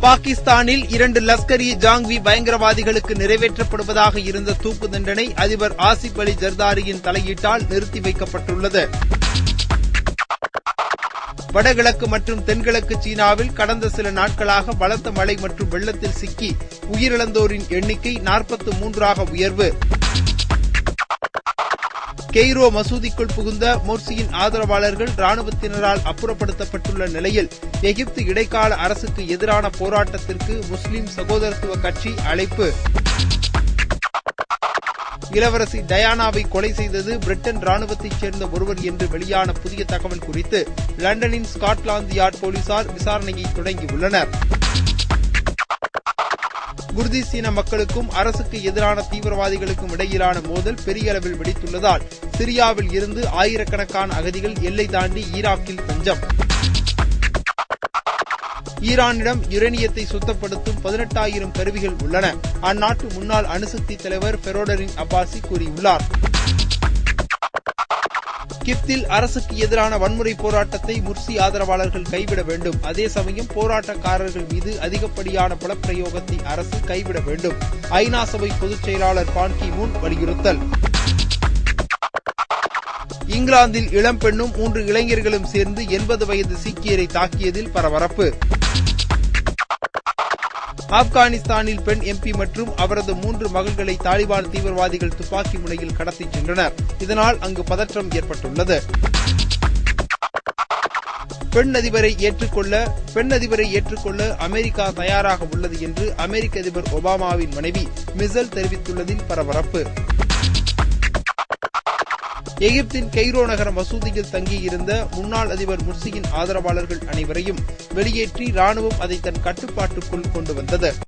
பாகிஸ்தானில் இரண்டு லஷ்கர் இ ஜாங்வி பயங்கரவாதிகளுக்கு நிறைவேற்றப்படுவதாக இருந்த தூக்கு தண்டனை அதிபர் ஆசிப் அலி ஜர்தாரியின் தலையீட்டால் நிறுத்தி வைக்கப்பட்டுள்ளது. வடகிழக்கு மற்றும் தென்கிழக்கு சீனாவில் கடந்த சில நாட்களாக பலத்த மழை மற்றும் வெள்ளத்தில் சிக்கி உயிரிழந்தோரின் எண்ணிக்கை நாற்பத்து மூன்றாக உயர்வு. கெய்ரோ மசூதிக்குள் புகுந்த மோர்சியின் ஆதரவாளர்கள் ராணுவத்தினரால் அப்புறப்படுத்தப்பட்டுள்ள நிலையில் எகிப்து இடைக்கால அரசுக்கு எதிரான போராட்டத்திற்கு முஸ்லிம் சகோதரத்துவ கட்சி அழைப்பு. இளவரசி டயானாவை கொலை செய்தது பிரிட்டன் ராணுவத்தைச் சேர்ந்த ஒருவர் என்று வெளியான புதிய தகவல் குறித்து லண்டனின் ஸ்காட்லாந்து யார்ட் போலீசார் விசாரணையை தொடங்கியுள்ளனர். குர்தி சீன மக்களுக்கும் அரசுக்கு எதிரான தீவிரவாதிகளுக்கும் இடையிலான மோதல் பெரிய அளவில் வெடித்துள்ளதால் சிரியாவில் இருந்து ஆயிரக்கணக்கான அகதிகள் எல்லை தாண்டி ஈராக்கில் தஞ்சம். ஈரானிடம் யுரேனியத்தை சுத்தப்படுத்தும் பதினெட்டாயிரம் கருவிகள் உள்ளன. அந்நாட்டு முன்னாள் அணுசக்தி தலைவர் பெரோடரின் அப்பாசி கூறியுள்ளார். கிப்தில் அரசுக்கு எதிரான வன்முறை போராட்டத்தை முர்சி ஆதரவாளர்கள் கைவிட வேண்டும். அதே சமயம் போராட்டக்காரர்கள் மீது அதிகப்படியான பலப்பிரயோகத்தை அரசு கைவிட வேண்டும். ஐநா சபை பொதுச் செயலாளர் பான் கி மூன் வலியுறுத்தல். இங்கிலாந்தில் இளம்பெண்ணும் மூன்று இளைஞர்களும் சேர்ந்து எண்பது வயது சீக்கியரை தாக்கியதில் பரபரப்பு. ஆப்கானிஸ்தானில் பெண் எம்பி மற்றும் அவரது மூன்று மகள்களை தாலிபான் தீவிரவாதிகள் துப்பாக்கி முனையில் கடத்திச் சென்றனர். இதனால் அங்கு பதற்றம் ஏற்பட்டுள்ளது. பெண் அதிபரை ஏற்றுக்கொள்ள பெண் அதிபரை ஏற்றுக்கொள்ள அமெரிக்கா தயாராக உள்ளது என்று அமெரிக்க அதிபர் ஒபாமாவின் மனைவி மிசல் தெரிவித்துள்ளதில் பரபரப்பு. எகிப்தின் கெய்ரோ நகர மசூதியில் தங்கியிருந்த முன்னாள் அதிபர் முர்சியின் ஆதரவாளர்கள் அனைவரையும் வெளியேற்றி ராணுவம் அதை தன் கட்டுப்பாட்டுக்குள் கொண்டு வந்தது.